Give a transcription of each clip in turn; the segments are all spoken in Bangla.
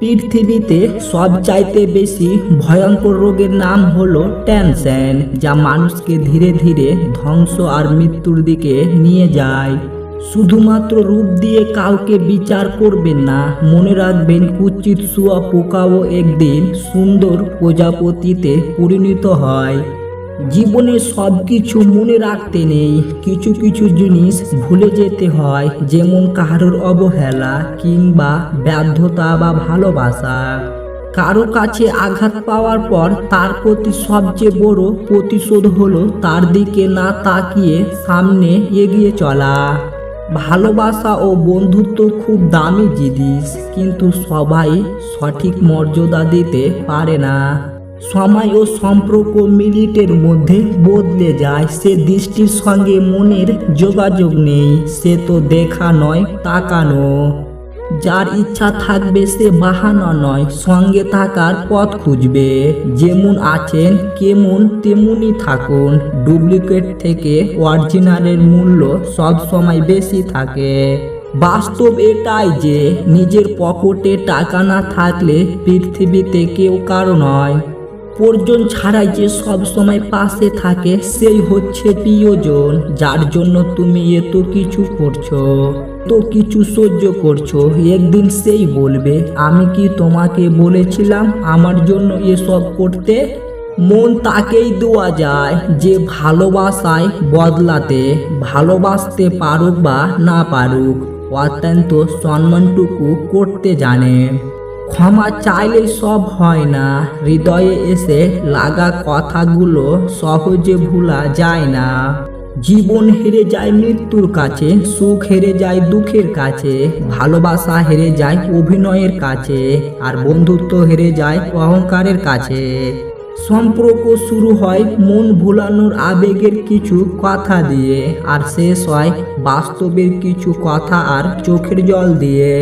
পৃথিবীতে সবচাইতে বেশি ভয়ঙ্কর রোগের নাম হলো টেনশন যা মানুষকে ধীরে ধীরে ধ্বংস আর মৃত্যুর দিকে নিয়ে যায়। শুধুমাত্র রূপ দিয়ে কাউকে বিচার করবেন না, মনে রাখবেন কুচিত শুয়া পোকাও একদিন সুন্দর প্রজাপতিতে পরিণত হয়। জীবনে সব কিছু মনে রাখতে নেই। কিছু কিছু জিনিস ভুলে যেতে হয়, যেমন কারোর অবহেলা কিংবা ব্যর্থতা বা ভালোবাসা। কারও কাছে আঘাত পাওয়ার পর তার প্রতি সবচেয়ে বড় প্রতিশোধ হলো তার দিকে না তাকিয়ে সামনে এগিয়ে চলা। ভালোবাসা ও বন্ধুত্ব খুব দামি জিনিস, কিন্তু সবাই সঠিক মর্যাদা দিতে পারে না। সময় ও সম্পর্ক মিনিটের মধ্যে বদলে যায়। সে দৃষ্টির সঙ্গে মনের যোগাযোগ নেই। সে তো দেখা নয়, তাকানো। যার ইচ্ছা থাকবে সে বাহানা নয়, সঙ্গে থাকার পথ খুঁজবে। যেমন আছেন, কেমন তেমনই থাকুন। ডুপ্লিকেট থেকে অরিজিনালের মূল্য সব সময় বেশি থাকে। বাস্তব এটাই যে, নিজের পকেটে টাকা না থাকলে পৃথিবীতে কেউ কারও নয়। পর্যন ছাড়াই যে সব সময় পাশে থাকে, সেই হচ্ছে প্রিয়জন। যার জন্য তুমি এত কিছু করছ তো কিছু সহ্য করছ, একদিন সেই বলবে, আমি কি তোমাকে বলেছিলাম আমার জন্য এসব করতে? মন তাকেই দেওয়া যায় যে ভালোবাসায় বদলাতে, ভালোবাসতে পারুক বা না পারুক, অত্যন্ত সম্মানটুকু করতে জানে। ক্ষমা চাইলেই সব হয় না, হৃদয়ে এসে লাগা কথাগুলো সহজে ভোলা যায় না। জীবন হেরে যায় মৃত্যুর কাছে, সুখ হেরে যায় দুঃখের কাছে, ভালোবাসা হেরে যায় অভিনয়ের কাছে, আর বন্ধুত্ব হেরে যায় অহংকারের কাছে। সম্পর্ক শুরু হয় মন ভুলানোর আবেগের কিছু কথা দিয়ে, আর শেষ হয় বাস্তবের কিছু কথা আর চোখের জল দিয়ে।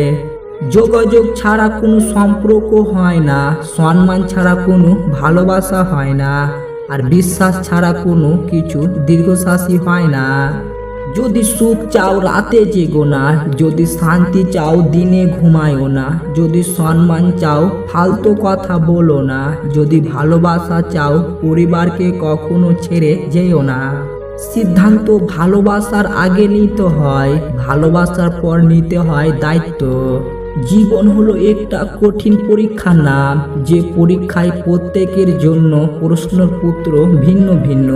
যোগাযোগ ছাড়া কোনো সম্পর্ক হয় না, সম্মান ছাড়া কোনো ভালোবাসা হয় না, আর বিশ্বাস ছাড়া কোনো কিছু দীর্ঘশ্বাসী হয় না। যদি সুখ চাও রাতে জেগো না, যদি শান্তি চাও দিনে ঘুমায়ও না, যদি সম্মান চাও ফালতু কথা বলো না, যদি ভালোবাসা চাও পরিবারকে কখনো ছেড়ে যেও না। সিদ্ধান্ত ভালোবাসার আগে নিতে হয়, ভালোবাসার পর নিতে হয় দায়িত্ব। জীবন হলো একটা কঠিন পরীক্ষা না, যে পরীক্ষায় প্রত্যেকের জন্য প্রশ্নর পুত্র ভিন্ন ভিন্ন।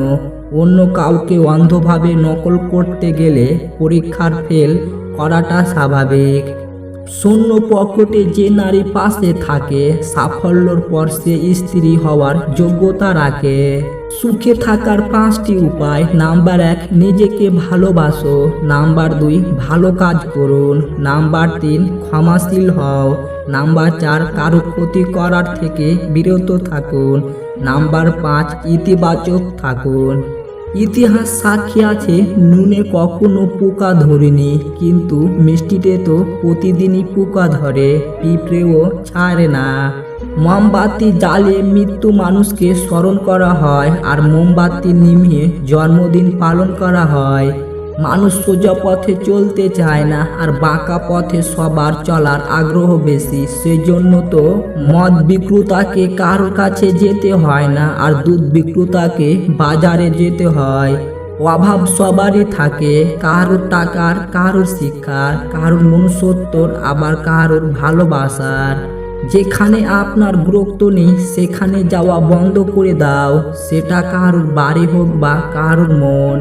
অন্য কাউকে অন্ধভাবে নকল করতে গেলে পরীক্ষার ফেল করাটা স্বাভাবিক। শূন্য পকেটে যে নারী পাশে থাকে, সাফল্যর পর সে স্ত্রী হওয়ার যোগ্যতা রাখে। সুখে থাকার পাঁচটি উপায়। নাম্বার এক, নিজেকে ভালোবাসো। নাম্বার দুই, ভালো কাজ করুন। নাম্বার তিন, ক্ষমাশীল হও। নাম্বার চার, কারও ক্ষতি করার থেকে বিরত থাকুন। নাম্বার পাঁচ, ইতিবাচক থাকুন। ইতিহাস সাক্ষী আছে, নুনে কখনো পোকা ধরেনি। কিন্তু মিষ্টিতে তো প্রতিদিনই পোকা ধরে, পিঁপড়েও ছাড়ে না। মোমবাতি জালে মৃত্যু মানুষকে স্মরণ করা হয়, আর মোমবাতি নিমিয়ে জন্মদিন পালন করা হয়। মানুষ সোজা পথে চলতে চায় না, আর বাঁকা পথে সবার চলার আগ্রহ বেশি। সেজন্য তো মদ বিক্রেতাকে কারোর কাছে যেতে হয় না, আর দুধ বিক্রেতাকে বাজারে যেতে হয়। অভাব সবারই থাকে কারোর টাকার কারোর শিক্ষার কারোর মনুষ্যত্বর, আবার কারোর ভালোবাসার। যেখানে আপনার গুরুত্ব নেই, সেখানে যাওয়া বন্ধ করে দাও, সেটা কারোর বাড়ি হোক বা কারোর মন।